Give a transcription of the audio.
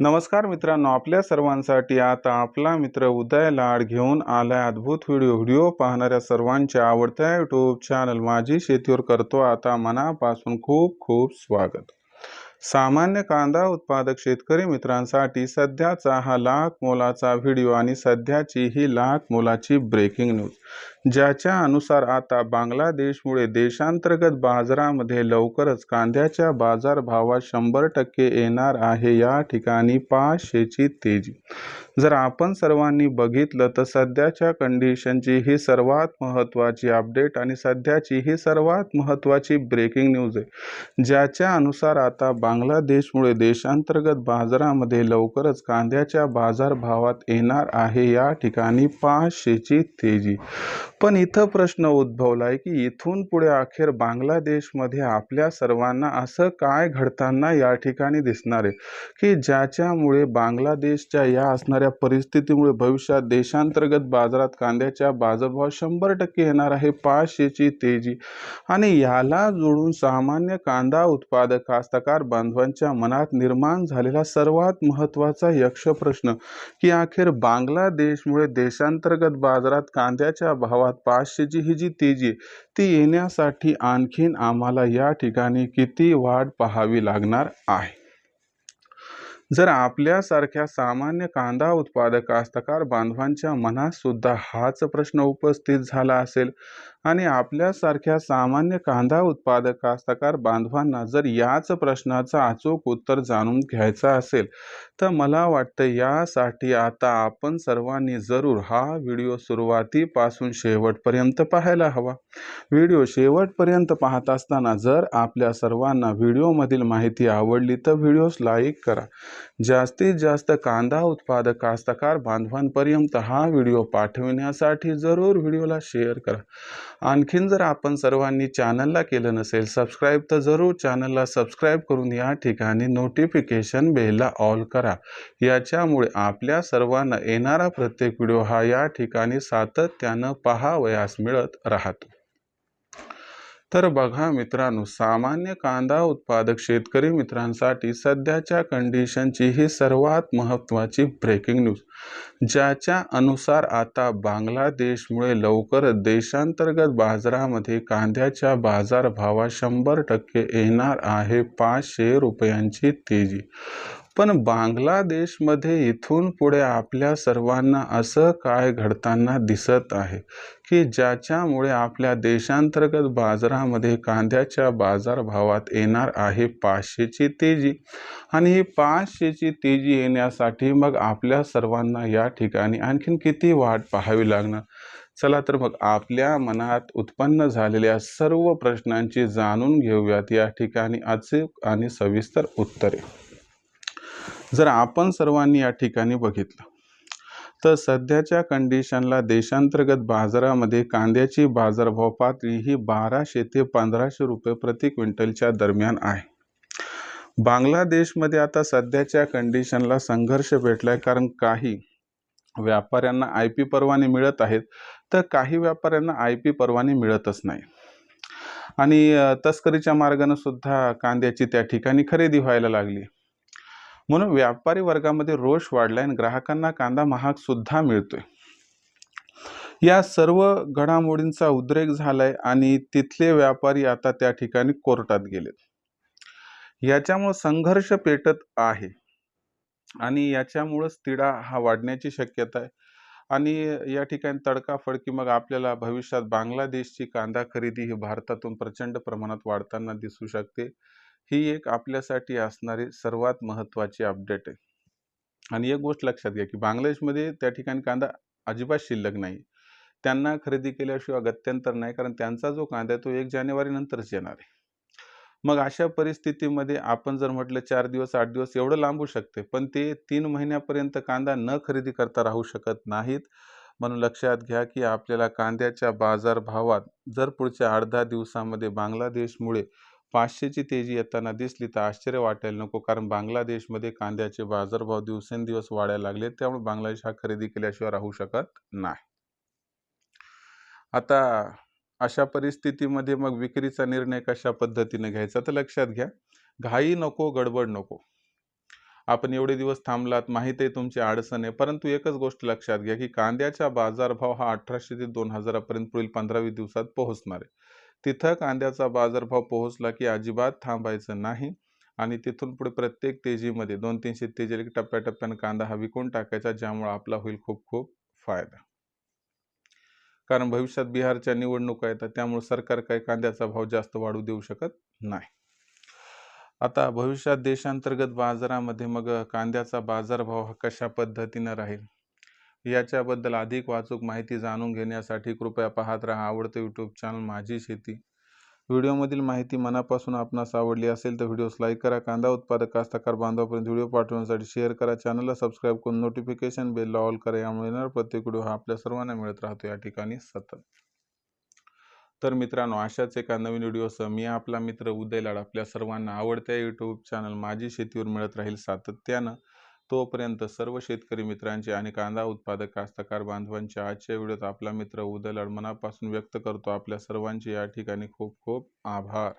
नमस्कार मित्रांनो आपल्या सर्वांसाठी आता आपला मित्र उदय लाड घेऊन आलाय अद्भुत व्हिडिओ. व्हिडिओ पाहणाऱ्या सर्वांच्या आवडत्या यूट्यूब चॅनल माझी शेतीवर करतो. आता मनापासून खूप खूप स्वागत. सामान्य कांदा उत्पादक शेतकरी मित्रांसाठी सध्याचा हा लाख मोलाचा व्हिडिओ आणि सध्याची ही लाख मोलाची ब्रेकिंग न्यूज ज्याच्या अनुसार आता बांगलादेशमुळे देशांतर्गत बाजारामध्ये लवकरच कांद्याच्या बाजारभावात शंभर टक्के येणार आहे. या ठिकाणी पाचशेची तेजी. जर आपण सर्वांनी बघितलं तर सध्याच्या कंडिशनची ही सर्वात महत्त्वाची अपडेट आणि सध्याची ही सर्वात महत्त्वाची ब्रेकिंग न्यूज आहे. ज्याच्या अनुसार आता बांगलादेशमुळे देशांतर्गत बाजारामध्ये लवकरच कांद्याच्या बाजारभावात येणार आहे. या ठिकाणी पाचशेची तेजी. पण इथं प्रश्न उद्भवला आहे की इथून पुढे अखेर बांगलादेशमध्ये आपल्या सर्वांना असं काय घडताना या ठिकाणी दिसणार आहे? की ज्याच्यामुळे बांगलादेशच्या या असणाऱ्या परिस्थितीमुळे भविष्यात देशांतर्गत बाजारात कांद्याच्या बाजारभाव शंभर टक्के येणार आहे पाचशेची तेजी. आणि याला जोडून सामान्य कांदा उत्पादक कास्तकार बांधवांच्या मनात निर्माण झालेला सर्वात महत्त्वाचा यक्ष प्रश्न की अखेर बांगलादेशमुळे देशांतर्गत बाजारात कांद्याच्या भावात पाचशेची ही जी तेजी आहे, ती येण्यासाठी आणखीन आम्हाला या ठिकाणी किती वाढ पाहावी लागणार आहे? जर आपल्यासारख्या सामान्य कांदा उत्पादक कास्तकार बांधवांच्या मनात सुद्धा हाच प्रश्न उपस्थित झाला असेल आणि आपल्यासारख्या सामान्य कांदा उत्पादक कास्तकार बांधवांना जर याच प्रश्नाचं अचूक उत्तर जाणून घ्यायचं असेल तर मला वाटतं यासाठी आता आपण सर्वांनी जरूर हा व्हिडिओ सुरुवातीपासून शेवटपर्यंत पाहायला हवा. व्हिडिओ शेवटपर्यंत पाहत असताना जर आपल्या सर्वांना व्हिडिओमधील माहिती आवडली तर व्हिडिओस लाईक करा. जास्तीत जास्त कांदा उत्पादक कास्तकार बांधवांपर्यंत हा व्हिडिओ पाठविण्यासाठी जरूर व्हिडिओला शेअर करा. आणखीन जर आपण सर्वांनी चॅनलला केलं नसेल सबस्क्राईब तर जरूर चॅनलला सबस्क्राईब करून या ठिकाणी नोटिफिकेशन बेलला ऑल करा. याच्यामुळे आपल्या सर्वांना येणारा प्रत्येक व्हिडिओ हा या ठिकाणी सातत्यानं पहावयास मिळत राहतो. तर बघा मित्रांनो सामान्य कांदा उत्पादक शेतकरी मित्रांसाठी सध्याच्या कंडिशनची ही सर्वात महत्त्वाची ब्रेकिंग न्यूज ज्याच्या अनुसार आता बांगलादेशमुळे लवकर देशांतर्गत बाजारामध्ये कांद्याच्या बाजारभावात शंभर टक्के येणार आहे पाचशे रुपयांची तेजी. पण बांगलादेशमध्ये इथून पुढे आपल्या सर्वांना असं काय घडताना दिसत आहे की ज्याच्यामुळे आपल्या देशांतर्गत बाजारामध्ये कांद्याच्या बाजारभावात येणार आहे पाचशेची तेजी आणि ही पाचशेची तेजी येण्यासाठी मग आपल्या सर्वांना या ठिकाणी आणखीन किती वाट पाहावी लागणार? चला तर मग आपल्या मनात उत्पन्न झालेल्या सर्व प्रश्नांची जाणून घेऊयात. या ठिकाणी अचूक आणि सविस्तर उत्तरे. जर आपण सर्वांनी या ठिकाणी बघितलं तर सध्याच्या कंडिशनला देशांतर्गत बाजारामध्ये कांद्याची बाजारभाव पातळी ही बाराशे ते पंधराशे रुपये प्रति क्विंटलच्या दरम्यान आहे. बांगलादेशमध्ये आता सध्याच्या कंडिशनला संघर्ष भेटला आहे कारण काही व्यापाऱ्यांना आय पी परवाने मिळत आहेत तर काही व्यापाऱ्यांना आय पी परवाने मिळतच नाही. आणि तस्करीच्या मार्गानं सुद्धा कांद्याची त्या ठिकाणी खरेदी व्हायला लागली. म्हणून व्यापारी वर्गामध्ये रोष वाढलाय आणि ग्राहकांना कांदा महाग सुद्धा मिळतोय. या सर्व घडामोडींचा उद्रेक झालाय आणि तिथले व्यापारी आता त्या ठिकाणी कोर्टात गेलेत. याच्यामुळे संघर्ष पेटत आहे आणि याच्यामुळंच तिढा हा वाढण्याची शक्यता आहे. आणि या ठिकाणी तडकाफडकी मग आपल्याला भविष्यात बांगलादेशची कांदा खरेदी ही भारतातून प्रचंड प्रमाणात वाढताना दिसू शकते. ही एक आपल्यासाठी असणारी सर्वात महत्त्वाची अपडेट आहे. आणि एक गोष्ट लक्षात घ्या की बांगलादेशमध्ये त्या ठिकाणी कांदा अजिबात शिल्लक नाही. त्यांना खरेदी केल्याशिवाय गत्यंतर नाही कारण त्यांचा जो कांदा आहे तो एक जानेवारी नंतरच येणार आहे. मग अशा परिस्थितीमध्ये आपण जर म्हटलं चार दिवस आठ दिवस एवढं लांबू शकते पण ते तीन महिन्यापर्यंत कांदा न खरेदी करता राहू शकत नाहीत. म्हणून लक्षात घ्या की आपल्याला कांद्याच्या बाजारभावात जर पुढच्या आठ दहा दिवसामध्ये बांगलादेशमुळे पाचशेची तेजी येताना दिसली तर आश्चर्य वाटायला नको. कारण बांगलादेशमध्ये कांद्याचे बाजारभाव दिवसेंदिवस वाढायला लागले. त्यामुळे बांगलादेश हा खरेदी केल्याशिवाय राहू शकत नाही. आता अशा परिस्थितीमध्ये मग विक्रीचा निर्णय कशा पद्धतीने घ्यायचा? तर लक्षात घ्या. घाई नको गडबड नको. आपण एवढे दिवस थांबलात माहीत आहे तुमची अडचण आहे. परंतु एकच गोष्ट लक्षात घ्या की कांद्याचा बाजारभाव हा अठराशे ते दोन हजारापर्यंत पुढील पंधरावी दिवसात पोहोचणार आहे. तिथं कांद्याचा बाजारभाव पोहोचला की अजिबात थांबायचं नाही. आणि तिथून पुढे प्रत्येक तेजीमध्ये दोन तीनशे तेजीला की टप्प्याटप्प्यानं कांदा हा विकून टाकायचा ज्यामुळे आपला होईल खूप खूप फायदा. कारण भविष्यात बिहारच्या निवडणुका येतात त्यामुळे सरकार काही कांद्याचा भाव जास्त वाढू देऊ शकत नाही. आता भविष्यात देशांतर्गत बाजारामध्ये मग कांद्याचा बाजारभाव हा कशा पद्धतीनं राहील? याच्याबद्दल अधिक वाचूक माहिती जाणून घेण्यासाठी कृपया पाहत राहा आवडतं यूट्यूब चॅनल माझी शेती. व्हिडिओमधील माहिती मनापासून आपणास आवडली असेल तर व्हिडिओस लाईक करा कांदा उत्पादक कास्तकार बांधवापर्यंत व्हिडिओ पाठवण्यासाठी शेअर करा चॅनलला सबस्क्राईब करून नोटिफिकेशन बेलला ऑल करा यामुळे येणार प्रत्येक व्हिडिओ हा आपल्या सर्वांना मिळत राहतो या ठिकाणी सतत. तर मित्रांनो अशाच एका नवीन व्हिडिओसह मी आपला मित्र उदय लाड आपल्या सर्वांना आवडत्या यूट्यूब चॅनल माझी शेतीवर मिळत राहील सातत्यानं. तोपर्यंत सर्व शेतकरी मित्रांचे आणि कांदा उत्पादक कास्तकार बांधवांच्या आजच्या व्हिडिओत आपला मित्र उदल अडमनापासून मनापासून व्यक्त करतो. आपल्या सर्वांचे या ठिकाणी खूप खूप आभार.